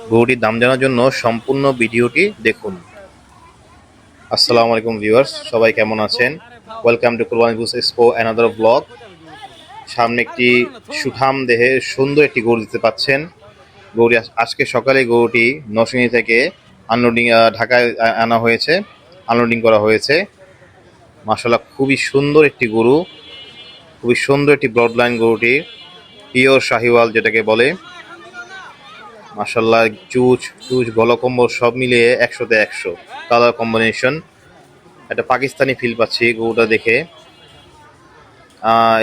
গরুটির দাম জানার জন্য সম্পূর্ণ ভিডিওটি দেখুন। আসসালামু আলাইকুম ভিউয়ার্স, সবাই কেমন আছেন? Welcome to Qurbani booth expo another blog সামনে একটি সুঠাম দেহে সুন্দর একটি গরু দিতে পাচ্ছেন। আজ- আজকে সকালে গরুটি নরসিংদী থেকে আনলোডিং ঢাকায় আনা হয়েছে। আনলোডিং করা হয়েছে। মাসাল্লাহ খুবই সুন্দর একটি গরু। খুবই সুন্দর একটি ব্লড লাইন গরুটি। পিওর শাহিওয়াল যেটাকে বলে। মাসাল্লাহ চুচ চুচ গলকম্বল সব মিলিয়ে একশোতে একশো। Colour combination. একটা পাকিস্তানি ফিল পাচ্ছি গরুটা দেখে।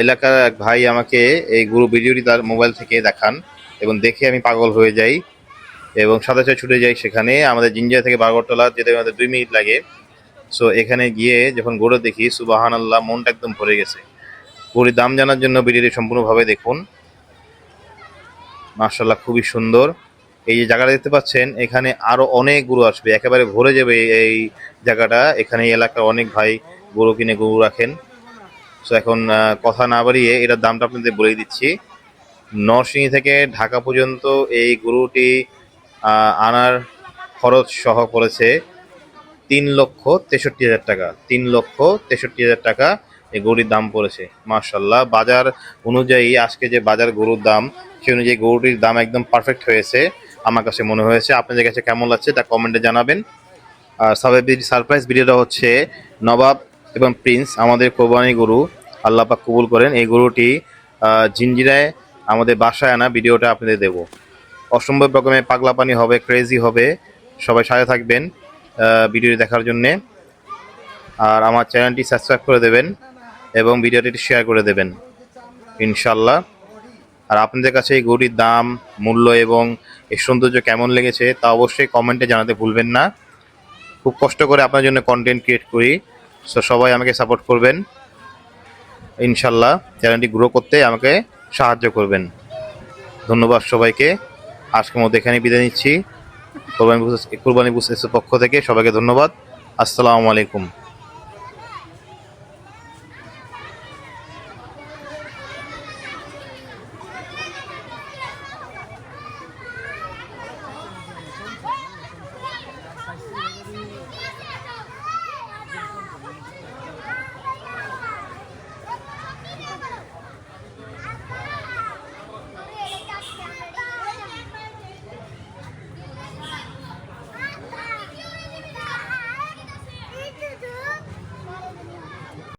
এলাকার এক ভাই আমাকে এই গরু ভিডিওটি তার মোবাইল থেকে দেখান এবং দেখে আমি পাগল হয়ে যাই এবং সাথে সাথে ছুটে যাই সেখানে। আমাদের জিঞ্জিয়া থেকে বাগরতলা যেতে আমাদের দুই মিনিট লাগে। সো এখানে গিয়ে যখন গরু দেখি সুবাহান আল্লাহ মনটা একদম ভরে গেছে। গরুর দাম জানার জন্য ভিডিওটি সম্পূর্ণভাবে দেখুন। মার্শাল্লাহ খুবই সুন্দর। এই যে জায়গাটা দেখতে পাচ্ছেন, এখানে আরও অনেক গরু আসবে। একেবারে ভরে যাবে এই- জায়গাটা। এখানে এলাকার অনেক ভাই গরু কিনে গরু রাখেন। সো এখন কথা না বাড়িয়ে এটার দামটা আপনাদের বলে দিচ্ছি। নরসিংহী থেকে ঢাকা পর্যন্ত এই গরুটি আনার খরচ সহ পড়েছে তিন লক্ষ তেষট্টি হাজার টাকা। তিন লক্ষ তেষট্টি হাজার টাকা এই গরুটির দাম পড়েছে। মার্শাল্লাহ বাজার অনুযায়ী আজকে যে বাজার গরুর দাম সে অনুযায়ী গরুটির দাম একদম পারফেক্ট হয়েছে। আমার কাছে মনে হয়েছে। আপনাদের কাছে কেমন লাগছে তা কমেন্টে জানাবেন। আর সারপ্রাইজ ভিডিওটা হচ্ছে নবাব এবং প্রিন্স আমাদের কোরবানি গরু। আল্লাহ পাক কবুল করেন। এই গরুটি জিঞ্জিরায় আমাদের বাসায় আনা ভিডিওটা আপনাদের দেব। অসম্ভব রকমের পাগলা পানি হবে ক্রেজি হবে। সবাই সাথে থাকবেন ভিডিওটি দেখার জন্যে। আর আমার চ্যানেলটি সাবস্ক্রাইব করে দেবেন এবং ভিডিওটি শেয়ার করে দেবেন। ইনশাল্লাহ আর আপনাদের কাছে এই গরুটির দাম, মূল্য এবং এর সৌন্দর্য কেমন লেগেছে তা অবশ্যই কমেন্টে জানাতে ভুলবেন না। খুব কষ্ট করে আপনার জন্য কন্টেন্ট ক্রিয়েট করি। সো সবাই আমাকে সাপোর্ট করবেন। ইনশাল্লাহ চ্যানেলটি গ্রো করতে আমাকে সাহায্য করবেন। ধন্যবাদ সবাইকে। আজকের মধ্যে এখানে বিদায় নিচ্ছি। কোরবানি বুস কোরবানি বুসের পক্ষ থেকে সবাইকে ধন্যবাদ। আসসালামু আলাইকুম।